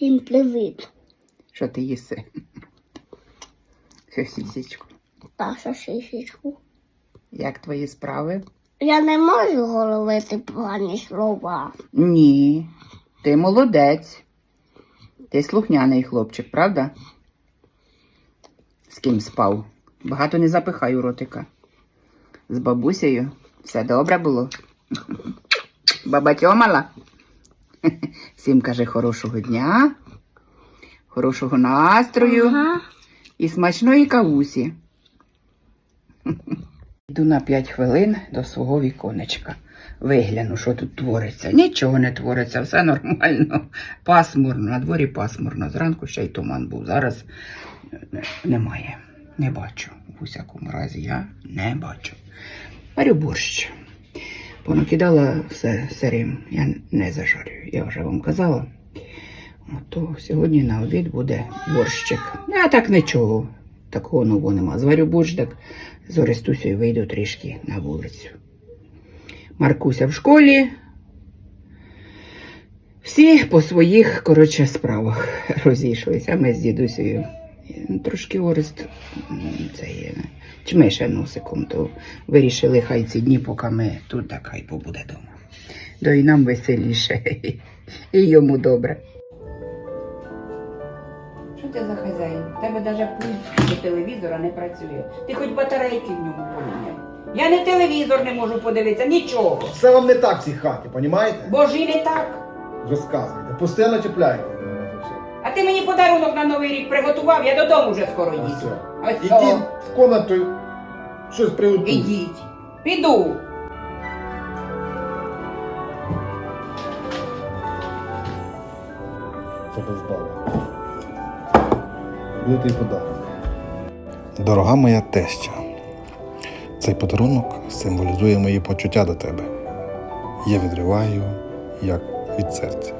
Всім привіт. Що ти їси? Сосісечку. Таша сисічку. Як твої справи? Я не можу говорити погані слова. Ні. Ти молодець. Ти слухняний хлопчик, правда? З ким спав? Багато не запихай у ротика. З бабусею все добре було. Баба тьомала. Всім каже хорошого дня, хорошого настрою. Ага. і смачної кавусі. Йду на 5 хвилин до свого віконечка. Вигляну, що тут твориться. Нічого не твориться, все нормально. Пасмурно, на дворі пасмурно. Зранку ще й туман був. Зараз е, немає. Не бачу. У всякому разі я не бачу. Варю борщ. Понакидала все сирим. Я не зажарюю. Я вже вам казала. То сьогодні на обід буде борщик. А так нічого. Такого нового нема. Зварю борщ, так з Орестусею вийду трішки на вулицю. Маркуся в школі. Всі по своїх, коротше, справах розійшлися. Ми з дідусею трошки Орест м, це є, чмише носиком, то вирішили, хай ці дні, поки ми тут, так хай побуде вдома. То і нам веселіше, і йому добре. Що ти за хазяїн? В тебе навіть пульт до телевізора не працює. Ти хоч батарейки в ньому поміняй. Я не телевізор не можу подивитися, нічого. Все вам не так в цій хаті, понімаєте? Бо ж і не так. Розказуйте, постійно чіпляєте. Ти мені подарунок на новий рік приготував, я додому вже скоро їду. Ось Ідіть в комнату, щось приготуйте. Ідіть. Піду. Це без бали. Буде твій подарунок. Дорога моя теща, цей подарунок символізує мої почуття до тебе. Я відриваю як від серця.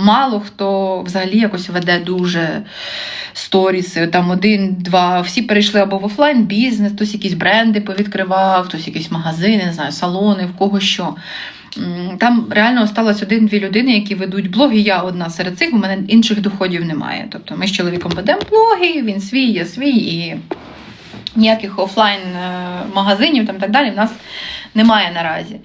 Мало хто взагалі якось веде дуже сторіси. Там один, два. Всі перейшли або в офлайн бізнес, хтось якісь бренди повідкривав, хтось якісь магазини, не знаю, салони, в кого що. Там реально осталось один-дві людини, які ведуть блоги. Я одна серед цих, у мене інших доходів немає. Тобто ми з чоловіком ведемо блоги, він свій, я свій, і ніяких офлайн е, там так далі в нас немає наразі.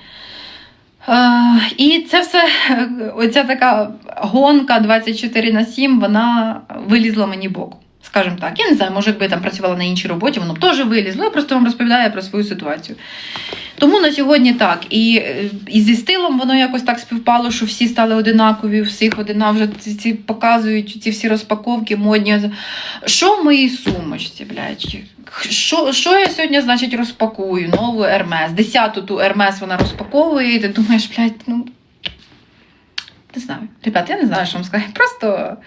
Е, і це все, е, оця така гонка 24 на 7, вона вилізла мені боком. Скажімо так. Я не знаю, може, якби я там працювала на іншій роботі, воно б теж вилізло. Я просто вам розповідаю про свою ситуацію. Тому на сьогодні так. І, е, і зі стилом воно якось так співпало, що всі стали одинакові, всіх одина вже ці, ці показують ці всі розпаковки модні. Що в моїй сумочці, блядь? Що, що я сьогодні, значить, розпакую? Нову Ермес. Десяту ту Ермес вона розпаковує, і ти думаєш, блядь, ну. Не знаю. Ребят, я не знаю, що вам сказати. Просто.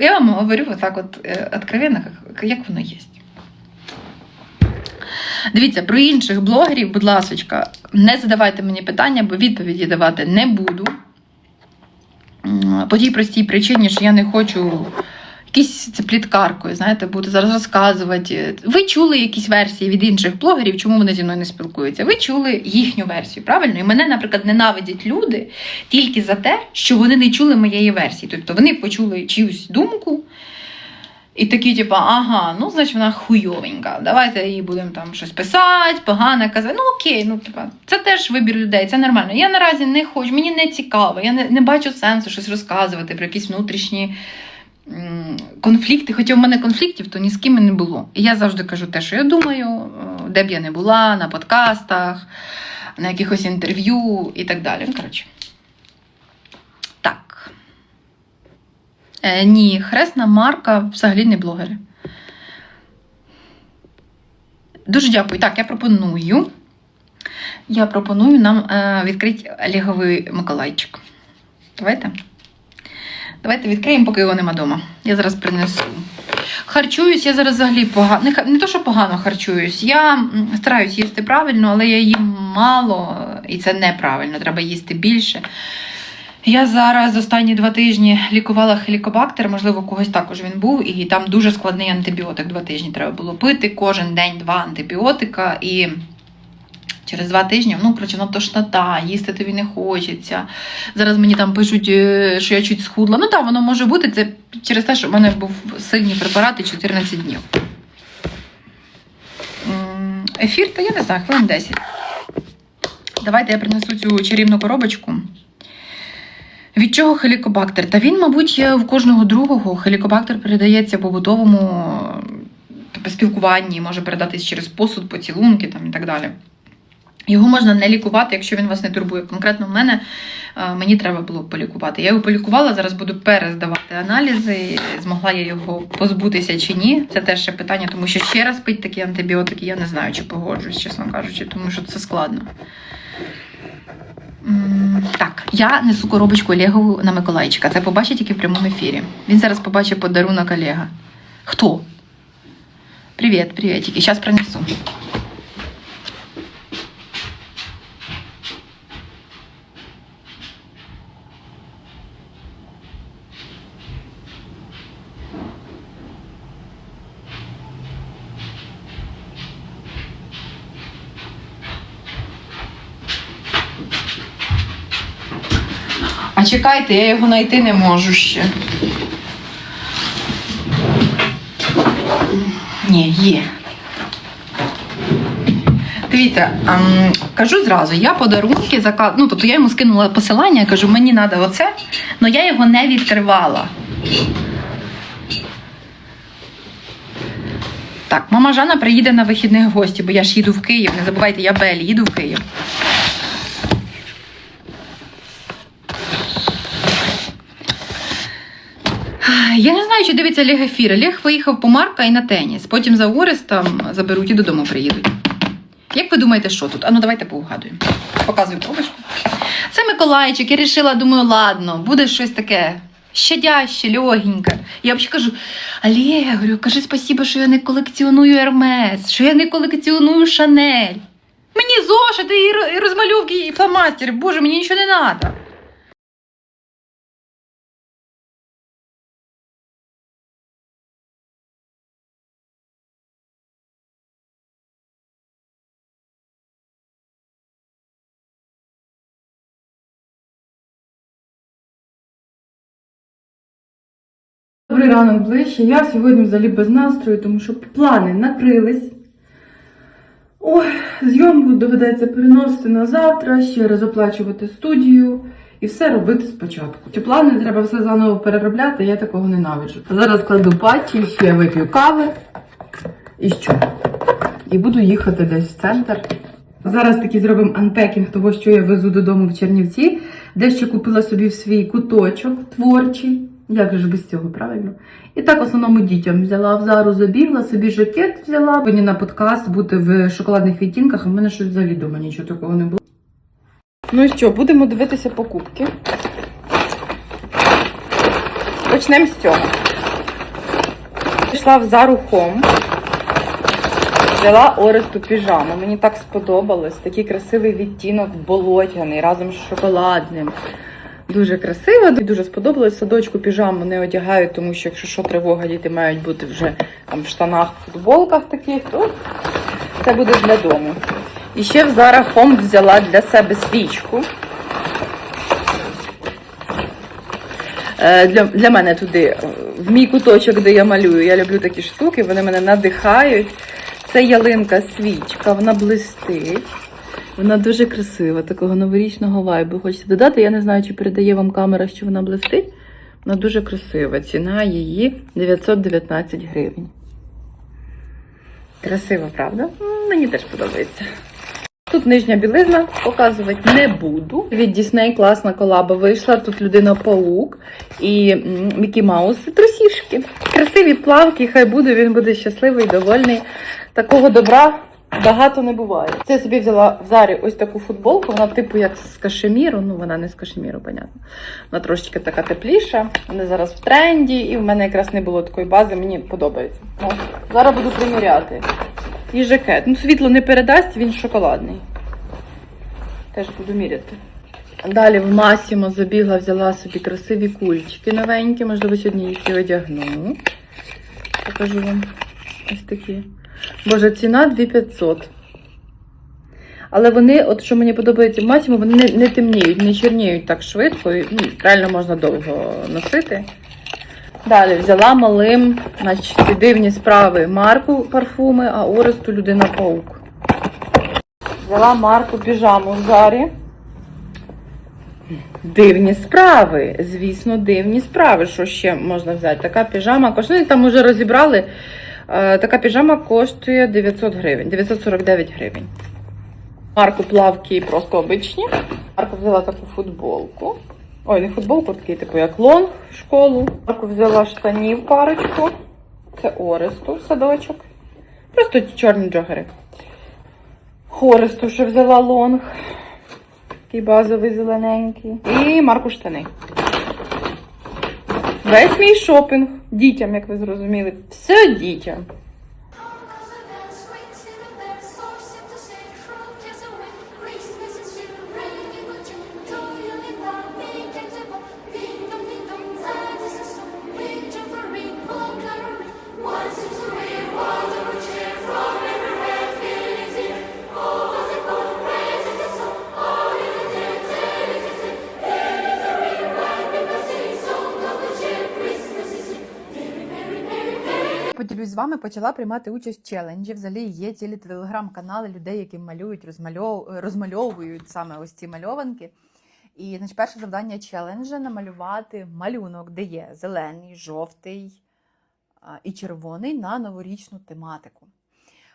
Я вам говорю отак от е, откровенно, як воно є. Дивіться, про інших блогерів, будь ласка, не задавайте мені питання, бо відповіді давати не буду. По тій простій причині, що я не хочу якісь пліткаркою, знаєте, буду зараз розказувати. Ви чули якісь версії від інших блогерів, чому вони зі мною не спілкуються? Ви чули їхню версію, правильно? І мене, наприклад, ненавидять люди тільки за те, що вони не чули моєї версії. Тобто вони почули чиюсь думку. І такі, типу, ага, ну, значить, вона хуйовенька. Давайте їй будемо там щось писати, погане казати. Ну окей, ну типа, це теж вибір людей, це нормально. Я наразі не хочу, мені не цікаво, я не, не бачу сенсу щось розказувати про якісь внутрішні м, конфлікти. Хоча в мене конфліктів, то ні з ким не було. І я завжди кажу те, що я думаю, е, де б я не була, на подкастах, на якихось інтерв'ю і так далі. Ну, коротше. Так. Е, ні, хресна марка взагалі не блогери. Дуже дякую. Так, я пропоную. Я пропоную нам е, відкрити Олеговий Миколайчик. Давайте. Давайте відкриємо, поки його нема вдома. Я зараз принесу. Харчуюсь, я зараз взагалі погано. Не, то, що погано харчуюсь. Я стараюсь їсти правильно, але я їм мало, і це неправильно, треба їсти більше. Я зараз останні два тижні лікувала хелікобактер, можливо, у когось також він був, і там дуже складний антибіотик. Два тижні треба було пити. Кожен день два антибіотика. І через два тижні, ну, коротше, ну, тошнота, їсти тобі не хочеться. Зараз мені там пишуть, е, що я чуть схудла. Ну так, воно може бути. Це через те, що в мене був сильні препарати 14 днів. Ефір, та я не знаю, хвилин 10. Давайте я принесу цю чарівну коробочку. Від чого хелікобактер? Та він, мабуть, є в кожного другого. Хелікобактер передається побутовому е, спілкуванні, може передатись через посуд, поцілунки там, і так далі. Його можна не лікувати, якщо він вас не турбує. Конкретно в мене е, мені треба було полікувати. Я його полікувала, зараз буду перездавати аналізи. Змогла я його позбутися чи ні. Це теж ще питання, тому що ще раз пити такі антибіотики, я не знаю, чи погоджуюсь, чесно кажучи, тому що це складно. Так, я несу коробочку Олегову на Миколайчика. Це побачить тільки в прямому ефірі. Він зараз побачить подарунок Олега. Хто? Привіт, привітики. Зараз принесу. Чекайте, я його знайти не можу ще. Ні, є. Дивіться, ем, кажу зразу, я подарунки заказ... Ну, тобто я йому скинула посилання, я кажу, мені треба оце, але я його не відкривала. Так, мама Жанна приїде на вихідних гості, бо я ж їду в Київ. Не забувайте, я Бель, їду в Київ. Я не знаю, чи дивиться Олег ефір. Олег поїхав по Марка і на теніс. Потім за Орестом заберуть і додому приїдуть. Як ви думаєте, що тут? А ну давайте поугадуємо. Показую пробочку. Це Миколайчик. Я вирішила, думаю, ладно, буде щось таке щадяще, легеньке. Я взагалі кажу: Олег, говорю, кажи спасибо, що я не колекціоную Ермес, що я не колекціоную Шанель. Мені зошити і розмальовки, і фломастери. Боже, мені нічого не треба. Добрий ранок ближче. Я сьогодні взагалі без настрою, тому що плани накрились. Ой, зйомку доведеться переносити на завтра, ще раз оплачувати студію і все робити спочатку. Ці плани треба все заново переробляти, я такого ненавиджу. Зараз кладу патчі, ще вип'ю кави і що? І буду їхати десь в центр. Зараз таки зробимо анпекінг того, що я везу додому в Чернівці. Дещо купила собі в свій куточок творчий. Як же без цього, правильно? І так, основному дітям взяла в зару, забігла, собі жакет взяла. Мені на подкаст бути в шоколадних відтінках, а в мене щось взагалі дома нічого такого не було. Ну і що, будемо дивитися покупки. Почнемо з цього. Пішла в Зару Home. Взяла Оресту піжаму. Мені так сподобалось. Такий красивий відтінок болотяний разом з шоколадним. Дуже красиво, дуже сподобалось. Садочку піжаму не одягають, тому що якщо що тривога, діти мають бути вже там в штанах, в футболках таких, то це буде для дому. І ще в Zara Home взяла для себе свічку. Е, Для, для мене туди, в мій куточок, де я малюю. Я люблю такі штуки, вони мене надихають. Це ялинка свічка, вона блистить. Вона дуже красива, такого новорічного вайбу. Хочеться додати. Я не знаю, чи передає вам камера, що вона блистить. Вона дуже красива. Ціна її 919 гривень. Красиво, правда? Мені теж подобається. Тут нижня білизна показувати не буду. Від Disney класна колаба вийшла. Тут людина паук і Мікі Маус трусішки. Красиві плавки, хай буде, він буде щасливий, довольний. Такого добра Багато не буває. Це я собі взяла в зарі ось таку футболку, вона типу як з кашеміру, ну вона не з кашеміру, понятно. Вона трошечки така тепліша. Вони зараз в тренді, і в мене якраз не було такої бази, мені подобається. О, зараз буду приміряти. І жакет. Ну, світло не передасть, він шоколадний. Теж буду міряти. Далі в Масімо забігла, взяла собі красиві кульчики новенькі, можливо, сьогодні їх і одягну. Покажу вам ось такі. Боже, ціна 2500. Але вони, от що мені подобається в Масімо, вони не, не темніють, не чорніють так швидко. І, ну, реально можна довго носити. Далі взяла малим, значить, ці дивні справи марку парфуми, а Оресту людина паук. Взяла марку піжаму в зарі. Дивні справи. Звісно, дивні справи. Що ще можна взяти? Така піжама коштує. Ну, там вже розібрали. Е, Така піжама коштує 900 гривень, 949 гривень. Марку плавки просто обичні. Марку взяла таку футболку. Ой, не футболку, такий, типу, як лонг в школу. Марку взяла штанів парочку. Це Оресту садочок. Просто чорні джогери. Хоресту ще взяла лонг. Такий базовий зелененький. І марку штани. Весь мій шопінг дітям, як ви зрозуміли. Все дітям. З вами, почала приймати участь в челенджі. Взагалі є цілі телеграм-канали людей, які малюють, розмальов... розмальовують саме ось ці мальованки. І значить, перше завдання челенджа намалювати малюнок, де є зелений, жовтий і червоний на новорічну тематику.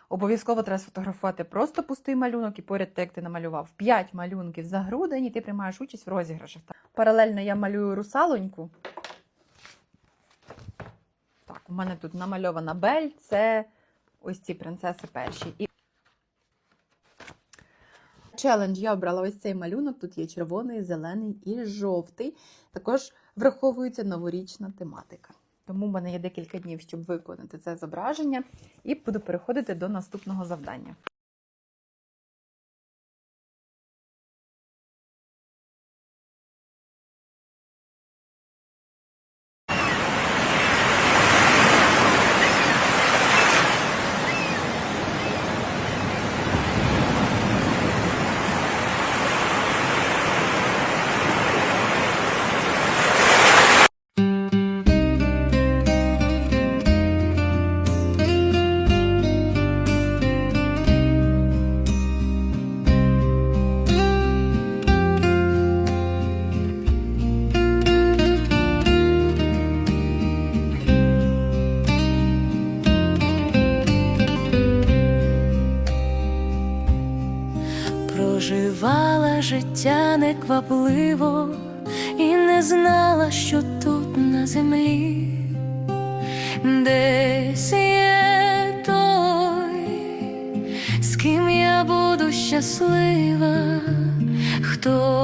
Обов'язково треба сфотографувати просто пустий малюнок і поряд те, як ти намалював 5 малюнків за грудень, і ти приймаєш участь в розіграшах. Паралельно я малюю русалоньку. Так, у мене тут намальована бель, це ось ці принцеси перші. І... Челендж я обрала ось цей малюнок. Тут є червоний, зелений і жовтий. Також враховується новорічна тематика. Тому в мене є декілька днів, щоб виконати це зображення, і буду переходити до наступного завдання. Неквапливо і не знала, що тут на землі. Десь є той, з ким я буду щаслива, хто